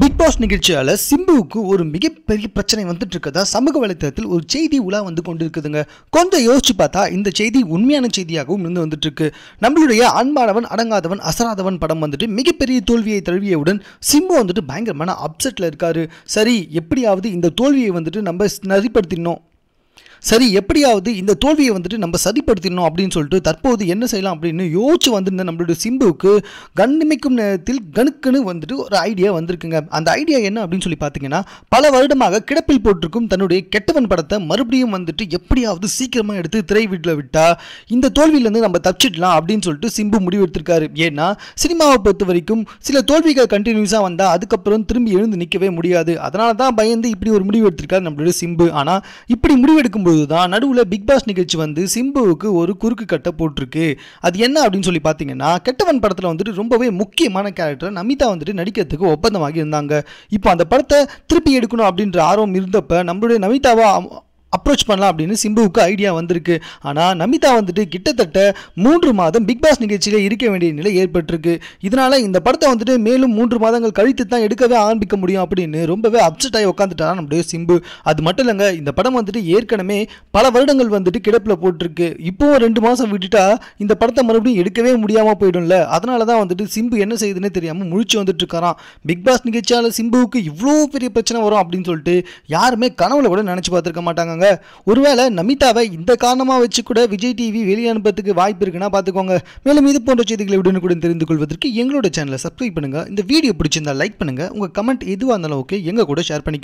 Big pass நிகழ்ச்சியால் சிம்புவுக்கு ஒரு மிகப்பெரிய பிரச்சனை வந்துட்டு இருக்கதா சமூக வலைத்தளத்தில் ஒரு செய்தி உலா வந்து கொண்டு இருக்குதுங்க கொஞ்சம் யோசிச்சு பார்த்தா இந்த செய்தி உண்மையான செய்தியாகவும் இருந்து வந்துட்டு இருக்கு நம்மளுடைய அன்பானவன் அடங்காதவன் அசராதவன் படம் வந்துட்டு மிகப்பெரிய தோல்வியை தழுவியவுடன் சிம்பு வந்துட்டு பயங்கரமான அப்செட்டில் இருக்காரு. சரி எப்படியாவது இந்த தோல்வியை வந்துட்டு நம்ம சரிப்படுத்திடணும். சரி எப்படியாவது இந்த தோல்வியை வந்துட்டு நம்ம சரிப்படுத்திடணும் அப்படின்னு சொல்லிட்டு தற்போது என்ன செய்யலாம் அப்படின்னு யோசிச்சு வந்திருந்த நம்மளுடைய சிம்புவுக்கு கண்ணிமைக்கும் நேரத்தில் கணுக்குன்னு வந்துட்டு ஒரு ஐடியா வந்திருக்குங்க. அந்த ஐடியா என்ன அப்படின்னு சொல்லி பார்த்தீங்கன்னா பல வருடமாக கிடப்பில் போட்டிருக்கும் தன்னுடைய கெட்டவன் படத்தை மறுபடியும் வந்துட்டு எப்படியாவது சீக்கிரமாக எடுத்து திரை வீட்டில் விட்டால் இந்த தோல்வியிலேருந்து நம்ம தப்பிச்சிடலாம் அப்படின்னு சொல்லிட்டு சிம்பு முடிவெடுத்திருக்காரு. ஏன்னா சினிமாவை பொறுத்த வரைக்கும் சில தோல்விகள் கண்டினியூஸாக வந்தால் அதுக்கப்புறம் திரும்பி எழுந்து நிற்கவே முடியாது. அதனால தான் பயந்து இப்படி ஒரு முடிவு எடுத்திருக்காரு நம்மளுடைய சிம்பு. ஆனால் இப்படி முடிவெடுக்கும்போது தான் நடுவில் பிக் பாஸ் நிகழ்ச்சி வந்து சிம்புவுக்கு ஒரு குறுக்கு கட்டை போட்டிருக்கு. அது என்ன அப்படின்னு சொல்லி பார்த்தீங்கன்னா கெட்டவன் படத்தில் வந்துட்டு ரொம்பவே முக்கியமான கேரக்டர் நமிதா வந்துட்டு நடிக்கிறதுக்கு ஒப்பந்தமாகி இருந்தாங்க. இப்போ அந்த படத்தை திருப்பி எடுக்கணும் அப்படின்ற ஆர்வம் இருந்தப்ப நம்மளுடைய நமிதாவை அப்ரோச் பண்ணலாம் அப்படின்னு சிம்புவுக்கு ஐடியா வந்திருக்கு. ஆனால் நமிதா வந்துட்டு கிட்டத்தட்ட மூன்று மாதம் பிக் பாஸ் நிகழ்ச்சியில் இருக்க வேண்டிய நிலை ஏற்பட்டிருக்கு. இதனால இந்த படத்தை வந்துட்டு மேலும் மூன்று மாதங்கள் கழித்து தான் எடுக்கவே ஆரம்பிக்க முடியும் அப்படின்னு ரொம்பவே அப்செட் ஆகி உட்காந்துட்டாரா நம்முடைய சிம்பு. அது மட்டும் இல்லைங்க இந்த படம் வந்துட்டு ஏற்கனவே பல வருடங்கள் வந்துட்டு கிடப்பில் போட்டிருக்கு. இப்போவும் ரெண்டு மாதம் விட்டுட்டா இந்த படத்தை மறுபடியும் எடுக்கவே முடியாமல் போயிடும்ல. அதனால தான் வந்துட்டு சிம்பு என்ன செய்யுதுன்னே தெரியாமல் முழிச்சு வந்துட்டு இருக்காராம். பிக் பாஸ் நிகழ்ச்சியால் சிம்புவுக்கு இவ்வளோ பெரிய பிரச்சனை வரும் அப்படின்னு சொல்லிட்டு யாருமே கனவுல கூட நினச்சி பார்த்துருக்க மாட்டாங்க ஒருவேளை நமிதாவை இந்த காரணமாக வச்சு கூட விஜய் டிவி வெளியே அனுப்புறதுக்கு வாய்ப்பு இருக்குன்னா பார்த்துக்கோங்க மேலும் இது போன்ற செய்திகளை உடனுக்குடன் தெரிந்து கொள்வதற்கு எங்களோட சேனலை சப்ஸ்கிரைப் பண்ணுங்க. இந்த வீடியோ பிடிச்சிருந்தா லைக் பண்ணுங்க. உங்கள் கமெண்ட் எதுவாக இருந்தாலும் ஓகே எங்க கூட ஷேர் பண்ணிக்கோங்க